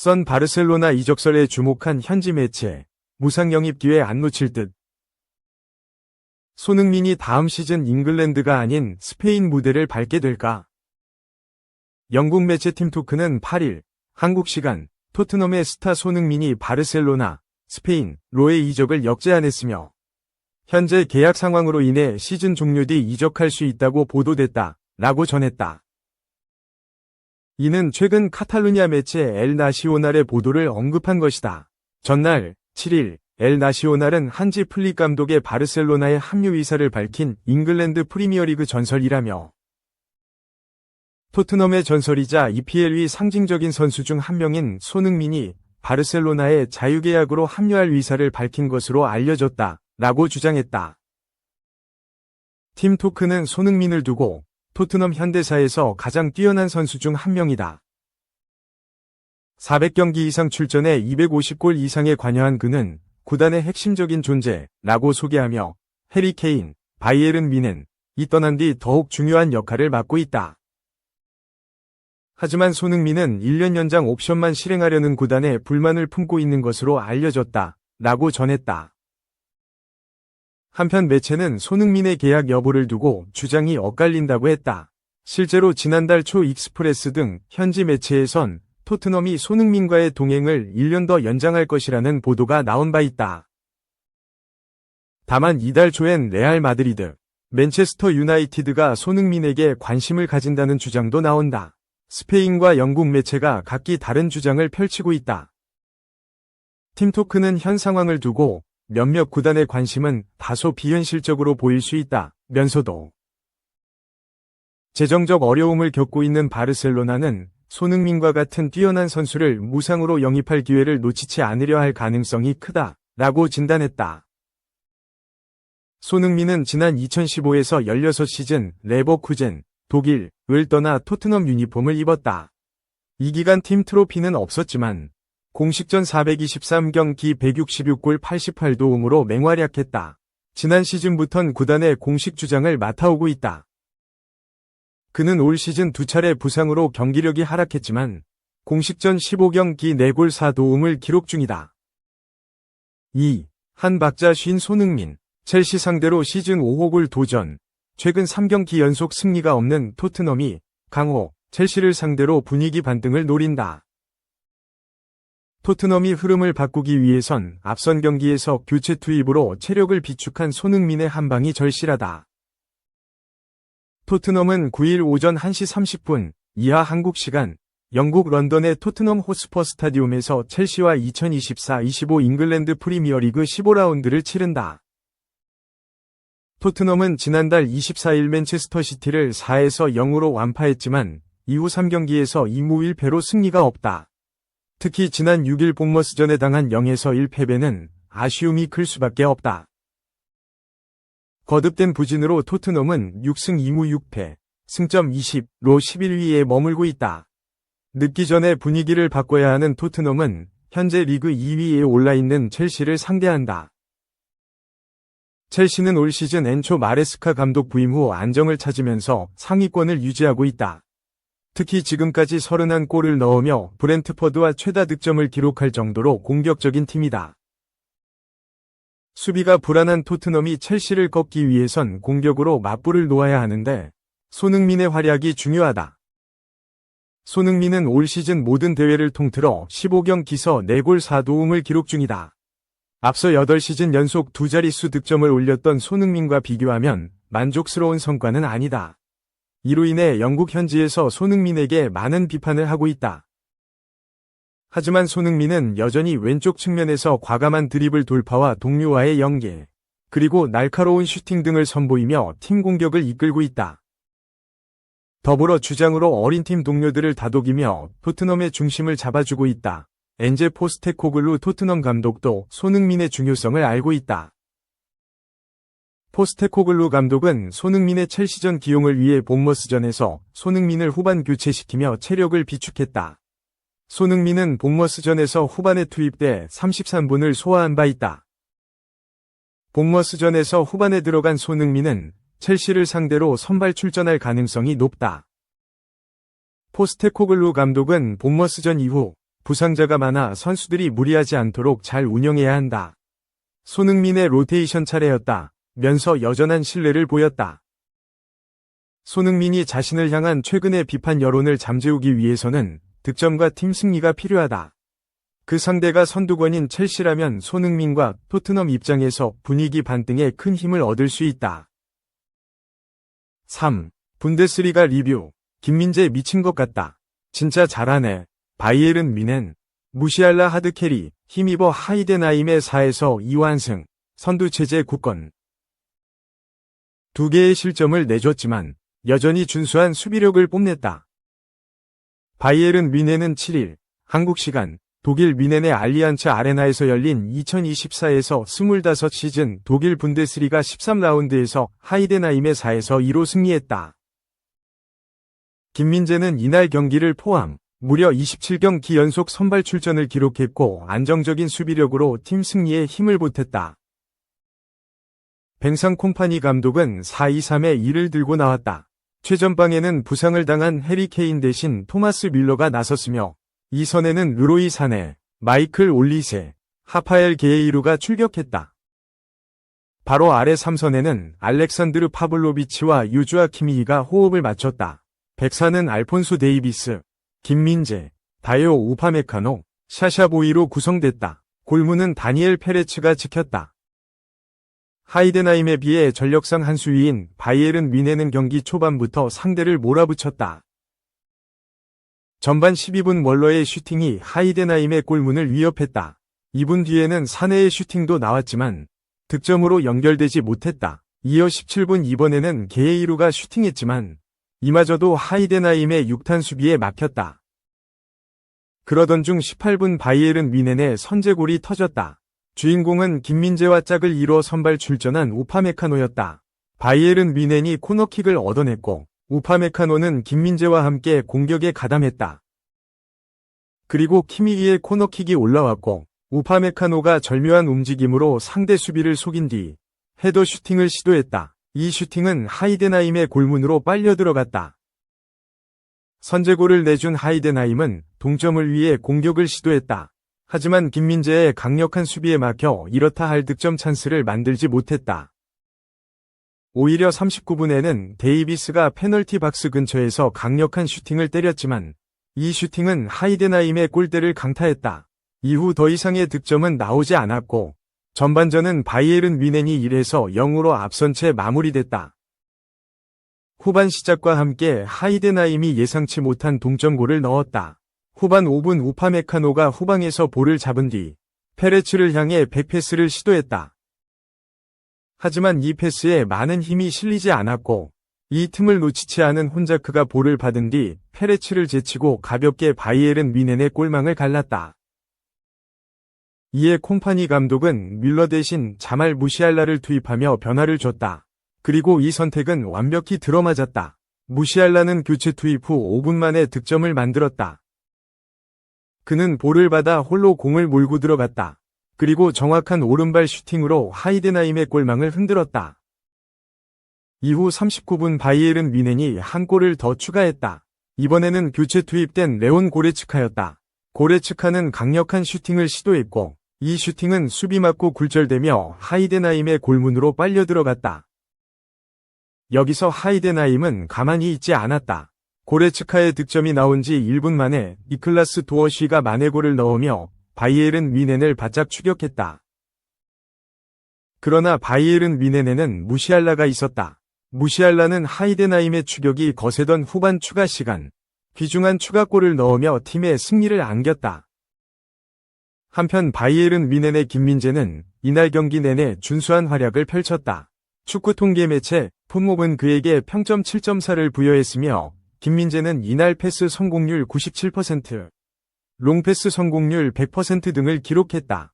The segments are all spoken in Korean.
선 바르셀로나 이적설에 주목한 현지 매체, 무상 영입 기회 안 놓칠 듯. 손흥민이 다음 시즌 잉글랜드가 아닌 스페인 무대를 밟게 될까? 영국 매체 팀토크는 8일, 한국 시간, 토트넘의 스타 손흥민이 바르셀로나, 스페인, 로의 이적을 역제안했으며, 현재 계약 상황으로 인해 시즌 종료 뒤 이적할 수 있다고 보도됐다, 라고 전했다. 이는 최근 카탈루냐 매체 엘 나시오날의 보도를 언급한 것이다. 전날 7일 엘 나시오날은 한지 플릭 감독의 바르셀로나에 합류 의사를 밝힌 잉글랜드 프리미어리그 전설이라며 토트넘의 전설이자 EPL의 상징적인 선수 중 한 명인 손흥민이 바르셀로나에 자유계약으로 합류할 의사를 밝힌 것으로 알려졌다. 라고 주장했다. 팀 토크는 손흥민을 두고 토트넘 현대사에서 가장 뛰어난 선수 중 한 명이다. 400경기 이상 출전해 250골 이상에 관여한 그는 구단의 핵심적인 존재라고 소개하며 해리 케인, 바이에른 미넨, 이 떠난 뒤 더욱 중요한 역할을 맡고 있다. 하지만 손흥민은 1년 연장 옵션만 실행하려는 구단에 불만을 품고 있는 것으로 알려졌다. 라고 전했다. 한편 매체는 손흥민의 계약 여부를 두고 주장이 엇갈린다고 했다. 실제로 지난달 초 익스프레스 등 현지 매체에선 토트넘이 손흥민과의 동행을 1년 더 연장할 것이라는 보도가 나온 바 있다. 다만 이달 초엔 레알 마드리드, 맨체스터 유나이티드가 손흥민에게 관심을 가진다는 주장도 나온다. 스페인과 영국 매체가 각기 다른 주장을 펼치고 있다. 팀토크는 현 상황을 두고 몇몇 구단의 관심은 다소 비현실적으로 보일 수 있다. 면서도 재정적 어려움을 겪고 있는 바르셀로나는 손흥민과 같은 뛰어난 선수를 무상으로 영입할 기회를 놓치지 않으려 할 가능성이 크다. 라고 진단했다. 손흥민은 지난 2015에서 16시즌 레버쿠젠, 독일, 을 떠나 토트넘 유니폼을 입었다. 이 기간 팀 트로피는 없었지만 공식전 423경기 166골 88도움으로 맹활약했다. 지난 시즌부턴 구단의 공식 주장을 맡아오고 있다. 그는 올 시즌 두 차례 부상으로 경기력이 하락했지만 공식전 15경기 4골 4도움을 기록 중이다. 2. 한 박자 쉰 손흥민, 첼시 상대로 시즌 5호 골 도전, 최근 3경기 연속 승리가 없는 토트넘이 강호, 첼시를 상대로 분위기 반등을 노린다. 토트넘이 흐름을 바꾸기 위해선 앞선 경기에서 교체 투입으로 체력을 비축한 손흥민의 한방이 절실하다. 토트넘은 9일 오전 1시 30분 이하 한국 시간 영국 런던의 토트넘 호스퍼 스타디움에서 첼시와 2024-25 잉글랜드 프리미어리그 15라운드를 치른다. 토트넘은 지난달 24일 맨체스터 시티를 4에서 0으로 완파했지만 이후 3경기에서 2무 1패로 승리가 없다. 특히 지난 6일 본머스전에 당한 0에서 1패배는 아쉬움이 클 수밖에 없다. 거듭된 부진으로 토트넘은 6승 2무 6패, 승점 20로 11위에 머물고 있다. 늦기 전에 분위기를 바꿔야 하는 토트넘은 현재 리그 2위에 올라있는 첼시를 상대한다. 첼시는 올 시즌 엔초 마레스카 감독 부임 후 안정을 찾으면서 상위권을 유지하고 있다. 특히 지금까지 31골을 넣으며 브렌트퍼드와 최다 득점을 기록할 정도로 공격적인 팀이다. 수비가 불안한 토트넘이 첼시를 꺾기 위해선 공격으로 맞불을 놓아야 하는데 손흥민의 활약이 중요하다. 손흥민은 올 시즌 모든 대회를 통틀어 15경기서 4골 4도움을 기록 중이다. 앞서 8시즌 연속 두 자릿수 득점을 올렸던 손흥민과 비교하면 만족스러운 성과는 아니다. 이로 인해 영국 현지에서 손흥민에게 많은 비판을 하고 있다. 하지만 손흥민은 여전히 왼쪽 측면에서 과감한 드리블 돌파와 동료와의 연계, 그리고 날카로운 슈팅 등을 선보이며 팀 공격을 이끌고 있다. 더불어 주장으로 어린 팀 동료들을 다독이며 토트넘의 중심을 잡아주고 있다. 엔제 포스테코글루 토트넘 감독도 손흥민의 중요성을 알고 있다. 포스테코글루 감독은 손흥민의 첼시전 기용을 위해 본머스전에서 손흥민을 후반 교체시키며 체력을 비축했다. 손흥민은 본머스전에서 후반에 투입돼 33분을 소화한 바 있다. 본머스전에서 후반에 들어간 손흥민은 첼시를 상대로 선발 출전할 가능성이 높다. 포스테코글루 감독은 본머스전 이후 부상자가 많아 선수들이 무리하지 않도록 잘 운영해야 한다. 손흥민의 로테이션 차례였다. 면서 여전한 신뢰를 보였다. 손흥민이 자신을 향한 최근의 비판 여론을 잠재우기 위해서는 득점과 팀 승리가 필요하다. 그 상대가 선두권인 첼시라면 손흥민과 토트넘 입장에서 분위기 반등에 큰 힘을 얻을 수 있다. 3. 분데스리가 리뷰. 김민재 미친 것 같다. 진짜 잘하네. 바이에른 미넨. 무시알라 하드캐리. 힘입어 하이덴하임의 4에서 2완승. 선두체제 굳건. 두 개의 실점을 내줬지만 여전히 준수한 수비력을 뽐냈다. 바이에른 미넨은 7일 한국 시간 독일 미넨의 알리안츠 아레나에서 열린 2024에서 25 시즌 독일 분데스리가 13라운드에서 하이덴하임의 4에서 2로 승리했다. 김민재는 이날 경기를 포함 무려 27경기 연속 선발 출전을 기록했고 안정적인 수비력으로 팀 승리에 힘을 보탰다. 뱅상 콩파니 감독은 4-2-3의 2를 들고 나왔다. 최전방에는 부상을 당한 해리 케인 대신 토마스 밀러가 나섰으며 이 선에는 르로이 사네, 마이클 올리세, 하파엘 게이루가 출격했다. 바로 아래 3선에는 알렉산드르 파블로비치와 유주아 키미히가 호흡을 맞췄다. 백사는 알폰소 데이비스, 김민재, 다요 우파메카노, 샤샤보이로 구성됐다. 골문은 다니엘 페레츠가 지켰다. 하이덴하임에 비해 전력상 한 수위인 바이에른 미네는 경기 초반부터 상대를 몰아붙였다. 전반 12분 월러의 슈팅이 하이덴하임의 골문을 위협했다. 2분 뒤에는 사내의 슈팅도 나왔지만 득점으로 연결되지 못했다. 이어 17분 이번에는 게이루가 슈팅했지만 이마저도 하이덴하임의 6탄 수비에 막혔다. 그러던 중 18분 바이에른 미넨의 선제골이 터졌다. 주인공은 김민재와 짝을 이뤄 선발 출전한 우파메카노였다. 바이에른 미넨이 코너킥을 얻어냈고 우파메카노는 김민재와 함께 공격에 가담했다. 그리고 키미기의 코너킥이 올라왔고 우파메카노가 절묘한 움직임으로 상대 수비를 속인 뒤 헤더 슈팅을 시도했다. 이 슈팅은 하이덴하임의 골문으로 빨려 들어갔다. 선제골을 내준 하이덴하임은 동점을 위해 공격을 시도했다. 하지만 김민재의 강력한 수비에 막혀 이렇다 할 득점 찬스를 만들지 못했다. 오히려 39분에는 데이비스가 페널티 박스 근처에서 강력한 슈팅을 때렸지만 이 슈팅은 하이덴하임의 골대를 강타했다. 이후 더 이상의 득점은 나오지 않았고 전반전은 바이에른 미넨이 1에서 0으로 앞선 채 마무리됐다. 후반 시작과 함께 하이덴하임이 예상치 못한 동점골을 넣었다. 후반 5분 우파메카노가 후방에서 볼을 잡은 뒤 페레츠를 향해 백패스를 시도했다. 하지만 이 패스에 많은 힘이 실리지 않았고 이 틈을 놓치지 않은 혼자크가 볼을 받은 뒤 페레츠를 제치고 가볍게 바이에른 미넨의 골망을 갈랐다. 이에 콩파니 감독은 밀러 대신 자말 무시알라를 투입하며 변화를 줬다. 그리고 이 선택은 완벽히 들어맞았다. 무시알라는 교체 투입 후 5분 만에 득점을 만들었다. 그는 볼을 받아 홀로 공을 몰고 들어갔다. 그리고 정확한 오른발 슈팅으로 하이덴하임의 골망을 흔들었다. 이후 39분 바이에른 미넨이 한 골을 더 추가했다. 이번에는 교체 투입된 레온 고레츠카였다. 고레츠카는 강력한 슈팅을 시도했고 이 슈팅은 수비 맞고 굴절되며 하이덴하임의 골문으로 빨려 들어갔다. 여기서 하이덴하임은 가만히 있지 않았다. 고레츠카의 득점이 나온 지 1분 만에 니클라스 도어쉬가 만회골을 넣으며 바이에른 미넨을 바짝 추격했다. 그러나 바이에른 미넨에는 무시알라가 있었다. 무시알라는 하이덴하임의 추격이 거세던 후반 추가 시간, 귀중한 추가골을 넣으며 팀의 승리를 안겼다. 한편 바이에른 미넨의 김민재는 이날 경기 내내 준수한 활약을 펼쳤다. 축구 통계 매체 풋몹은 그에게 평점 7.4를 부여했으며 김민재는 이날 패스 성공률 97%, 롱패스 성공률 100% 등을 기록했다.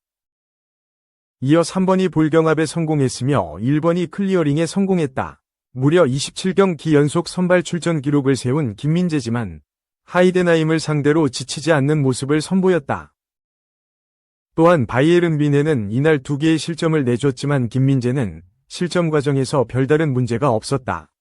이어 3번이 볼경합에 성공했으며 1번이 클리어링에 성공했다. 무려 27경기 연속 선발 출전 기록을 세운 김민재지만 하이덴하임을 상대로 지치지 않는 모습을 선보였다. 또한 바이에른 미네는 이날 두 개의 실점을 내줬지만 김민재는 실점 과정에서 별다른 문제가 없었다.